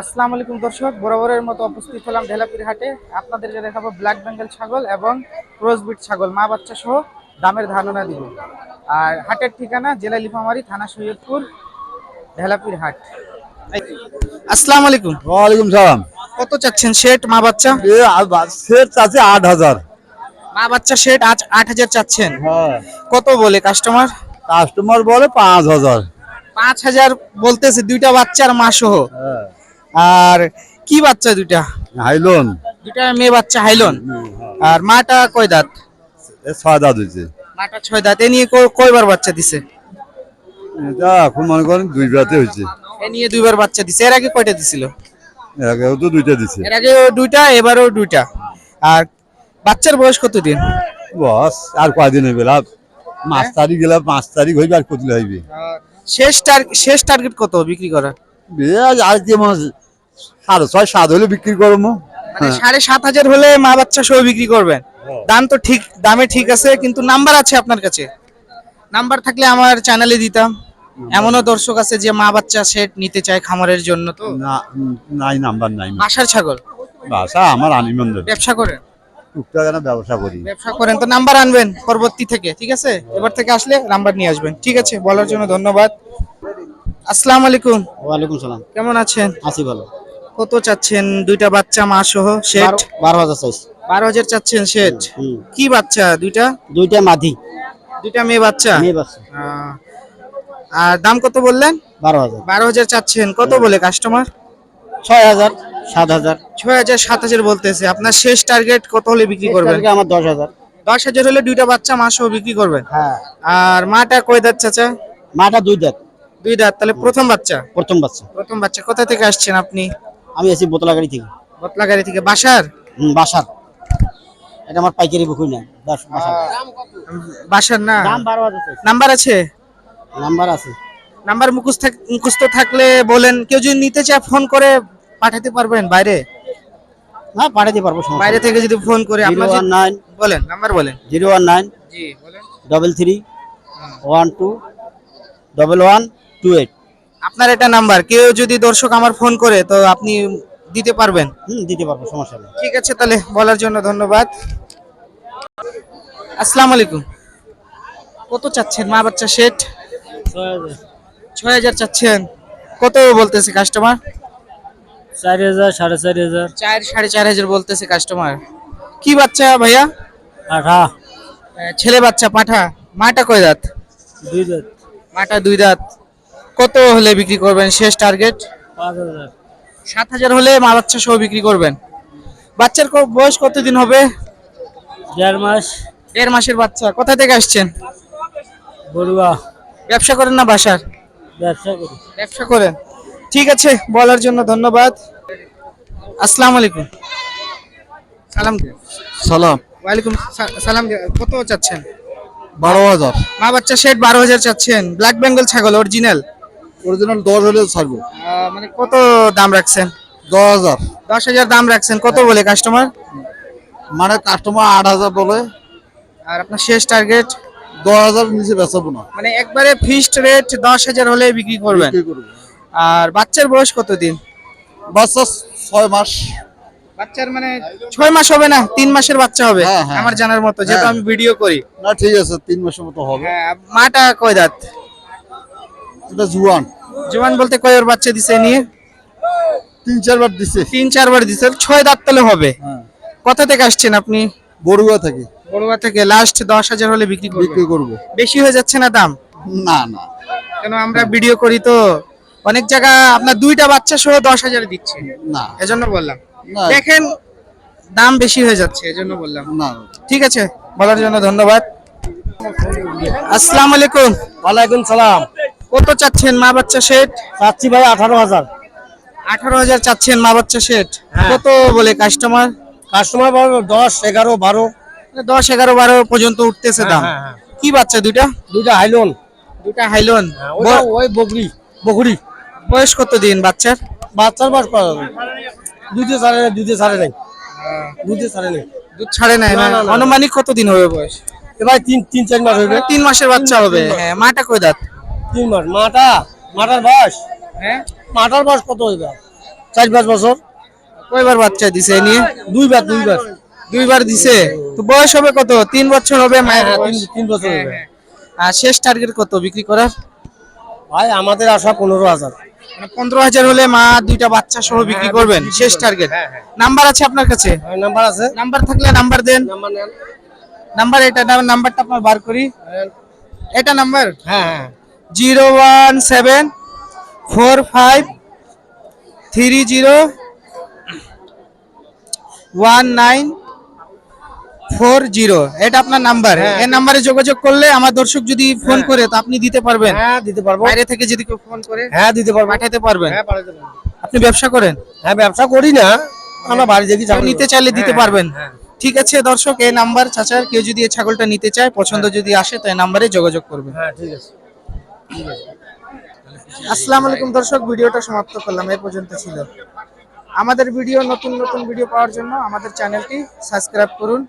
আসসালামু আলাইকুম দর্শক বরাবরের মতো উপস্থিত হলাম ঢেলাপির হাটে। আপনাদেরকে দেখাবো ব্ল্যাক বেঙ্গল ছাগল এবং ক্রসবিট ছাগল মা বাচ্চা সহ দামের ধারণা দিব। আর হাটের ঠিকানা জেলা লিফামারি থানা সৈয়দপুর ঢেলাপির হাট। আসসালামু আলাইকুম। ওয়ালাইকুম সালাম। কত চাচ্ছেন? শেট মা বাচ্চা? সেট আছে আট হাজার। মা বাচ্চা শেট আজ আট হাজার চাচ্ছেন? হ্যাঁ। কত বলে কাস্টমার কাস্টমার বলে পাঁচ হাজার। পাঁচ হাজার বলতেছে দুইটা বাচ্চার মা সহ। হ্যাঁ। আর কি বাচ্চা দুইটা? হাইলন দুইটা মেয়ে বাচ্চা হাইলন আর মাটা কয় দাঁত? ছয় দাঁত হয়েছে মাটা ছয় দাঁত। এ নিয়ে কয়- কয়বার বাচ্চা দিছে? এটা এখন মনে করেন দুই রাতে হয়েছে এ নিয়ে দুইবার বাচ্চা দিছে। এর আগে কয়টা দিছিল? এর আগেও তো দুইটা দিছে। এর আগেও দুইটা এবারও দুইটা। আর বাচ্চার বয়স কতদিন? বস আর কয়দিন হইবে লাভ? পাঁচ তারিখ গেলে পাঁচ তারিখ হইবে আর কতলে হইবে? শেষ টার্গেট শেষ টার্গেট কত বিক্রি করার? বেশ আর কি হয়, সাড়ে ছয় সাত হলে বিক্রি করব। মানে সাড়ে সাত হাজার হলে মা বাচ্চা সহ বিক্রি করবেন। দাম তো ঠিক দামে ঠিক আছে কিন্তু নাম্বার আছে আপনার কাছে। নাম্বার থাকলে আমার চ্যানেলে দিতাম। এমনও দর্শক আছে যে মা বাচ্চা সেট নিতে চায় খামারের জন্য তো? না নাই নাম্বার নাই। বাসার ছাগল? বাসা আমার আনিমন্দ। ব্যবসা করেন? টুকটাক একটা ব্যবসা করি। ব্যবসা করেন তো নাম্বার আনবেন পরবর্তী থেকে ঠিক আছে? এবার থেকে আসলে নাম্বার নিয়ে আসবেন ঠিক আছে? বলার জন্য ধন্যবাদ। আসসালামু আলাইকুম। ওয়ালাইকুম সালাম। কেমন আছেন? আছি ভালো। কত চাচ্ছেন? দুইটা বাচ্চা মা সহ সেট বারো- হাজার চাইছি। বারো হাজার চাচ্ছেন সেট হুম। কি বাচ্চা? দুইটা? দুইটা মাদি দুইটা মেয়ে বাচ্চা? মেয়ে বাচ্চা। আহ, আর দাম কত বললেন? বারো হাজার। বারো হাজার চাচ্ছেন। কত বলে কাস্টমার ছয় হাজার সাত হাজার। ছয় হাজার সাত হাজার বলতেছে। আপনার শেষ টার্গেট কত হলে বিক্রি করবেন? আমার দশ হাজার। দশ হাজার হলে দুইটা বাচ্চা মা সহ বিক্রি করবেন? হ্যাঁ। আর মাটা কয় দাঁত চাচা? মাটা দুই দাঁত। দুই দাঁত। তাহলে প্রথম বাচ্চা? প্রথম বাচ্চা। প্রথম বাচ্চা। কোথা থেকে আসছেন আপনি? আমি আছি বোতলাগাড়ি থেকে। বতলাগাড়ি থেকে। বাসার? হুম, বাসার। এটা আমার পাইকারি বুকুই না বাসার। না? নাম্বার আছে? নাম্বার আছে। নাম্বার মুখস্থ মুখস্থ থাকলে বলেন কেউ যদি নিতে চায় ফোন করে পাঠাতে পারবেন বাইরে? হ্যাঁ পাঠাতে পারব বাইরে থেকে যদি ফোন করে জিরো আপনার ওয়ান নাইন বলেন নাম্বার বলেন। জিরো ওয়ান নাইন জি বলেন। Double three one two double one two eight. আপনার এটা নাম্বার। কেউ যদি দর্শক আমার ফোন করে তো আপনি দিতে পারবেন। হুম দিতে পারব সমস্যা নেই। ঠিক আছে তাহলে বলার জন্য ধন্যবাদ। আসসালামু আলাইকুম। কত চাচ্ছেন মা বাচ্চা সেট ছয় হাজার। চাচ্ছেন। কত বলতেছে কাস্টমার চার হাজার সাড়ে চার হাজার। চার সাড়ে চার হাজার বলতেছে কাস্টমার কি বাচ্চা ভাইয়া? আঠা ছেলে বাচ্চা পাঠা। মাটা কয় দাঁত? দুই দাঁত। মাটা দুই দাঁত। কত হলে বিক্রি করবেন শেষ টার্গেট পাঁচ হাজার। সাত হাজার হলে মা বাচ্চা সহ বিক্রি করবেন। বাচ্চার বয়স কতদিন হবে? দেড় মাস। দেড় মাসের বাচ্চা। কোথা থেকে আসছেন? বড়ুয়া। ব্যবসা করেন না বাসার? ব্যবসা করি। ব্যবসা করেন। ঠিক আছে বলার জন্য ধন্যবাদ। আসসালামু আলাইকুম। সালাম। সালাম। ওয়ালাইকুম সালাম। কত চাচ্ছেন? বারো হাজার। মা বাচ্চা শেড বারো হাজার চাচ্ছেন। ব্ল্যাক বেঙ্গল ছাগল অরিজিনাল? অরিজিনাল দশ হলে ছাড়বো মানে কত দাম রাখছেন? দশ হাজার। দশ হাজার দাম রাখছেন। কত বলে কাস্টমার? মানে কাস্টমার আট হাজার বলে। আর আপনার শেষ টার্গেট? দশ হাজার নিচে বেচাবো না। মানে একবারে ফিক্সড রেট দশ হাজার হলে বিক্রি করবেন। করব। আর বাচ্চার বয়স কতদিন? বাচ্চা ছয় মাস। বাচ্চার মানে ছয় মাস হবে না তিন মাসের বাচ্চা হবে হ্যাঁ, হ্যাঁ। আমার জানার মতো যেহেতু হ্যাঁ। আমি ভিডিও করি। না ঠিক আছে তিন মাসের মতো হবে। হ্যাঁ, মাটা কয় দাঁত? এটা জুয়ান। জোয়ান বলতে কয় ওর বাচ্চা দিছে নিয়ে? তিন চারবার দিছে। তিন চারবার দিছে ছয় দাঁত তাহলে হবে। হ্যাঁ। কোথা থেকে আসছেন আপনি? বড়ুয়া থেকে। বড়ুয়া থেকে লাস্ট দশ হাজার হলে বিক্রি করবেন বিক্রি করব। বেশি হয়ে যাচ্ছে না দাম? না না। কেন আমরা ভিডিও করি তো অনেক জায়গা আপনার দুইটা বাচ্চা সহ দশ হাজার দিচ্ছে। না। এজন্য বললাম। দেখেন দাম বেশি হয়ে যাচ্ছে এজন্য বললাম। না। ঠিক আছে বলার জন্য ধন্যবাদ। আসসালামু আলাইকুম। ওয়ালাইকুম সালাম। কত চাচ্ছেন মা বাচ্চা সেট চাচ্ছি ভাই আঠারো হাজার। আঠারো হাজার চাচ্ছেন মা বাচ্চা সেট কত বলে কাস্টমার কাস্টমার দশ এগারো বারো। দশ এগারো বারো পর্যন্ত উঠতেছে দাম। হ্যাঁ, হ্যাঁ। কি বাচ্চা দুইটা? দুইটা হাইলন। দুটা হাইলন। ওই বগরি। বকরি বয়স কত দিন বাচ্চার? বাচ্চার করা যাবে। দুধে ছাড়ে নাই দুধে ছাড়ে নাই। দুধে ছাড়ে নাই। দুধ ছাড়ে নাই না, কত না, না। আনুমানিক কতদিন হবে বয়স? এবার তিন তিন চার মাস হইবে তিন মাসের বাচ্চা হবে। হ্যাঁ মাটা কই দাঁত? তিন মাস। মাটা মাটার বয়স। হ্যাঁ? মাটার বয়স কত হইবে? চার পাঁচ বছর। কয়বার বাচ্চা দিছে এ নিয়ে? দুইবার দুইবার। দুইবার দিছে। তো বয়স হবে কত? তিন বছর হবে মায়ের হ্যাঁ, তিন- বছর হ্যাঁ, হবে। হ্যাঁ। আর শেষ টার্গেট কত বিক্রি করার? ভাই আমাদের আশা পনেরো হাজার। মানে পনেরো হাজার হলে মা দুইটা বাচ্চা সহ বিক্রি করবেন শেষ টার্গেট নাম্বার আছে আপনার কাছে? নাম্বার আছে। নাম্বার থাকলে নাম্বার দেন। নাম্বার এটা নাম্বারটা আপনার বার করি। এটা নাম্বার হ্যাঁ zero one seven four five three zero one nine four zero. এটা আপনার নাম্বার। এই নাম্বারে যোগাযোগ করলে আমার দর্শক যদি ফোন করে তো আপনি দিতে পারবেন। হ্যাঁ দিতে পারব। বাইরে থেকে যদি কেউ ফোন করে হ্যাঁ দিতে পারব। পাঠাতে পারবেন। হ্যাঁ পাঠাতে আপনি ব্যবসা করেন। হ্যাঁ ব্যবসা করি না। আমরা বাড়ি নিতে চাইলে দিতে পারবেন। ঠিক আছে দর্শক এই নাম্বার চাচার কেউ যদি এই ছাগলটা নিতে চায় পছন্দ যদি আসে তো এই নাম্বারে যোগাযোগ করবেন। হ্যাঁ ঠিক আছে। আসসালামু আলাইকুম দর্শক ভিডিওটা সমাপ্ত করলাম। এই পর্যন্ত ছিল। আমাদের ভিডিও নতুন নতুন ভিডিও পাওয়ার জন্য আমাদের চ্যানেলটি সাবস্ক্রাইব করুন।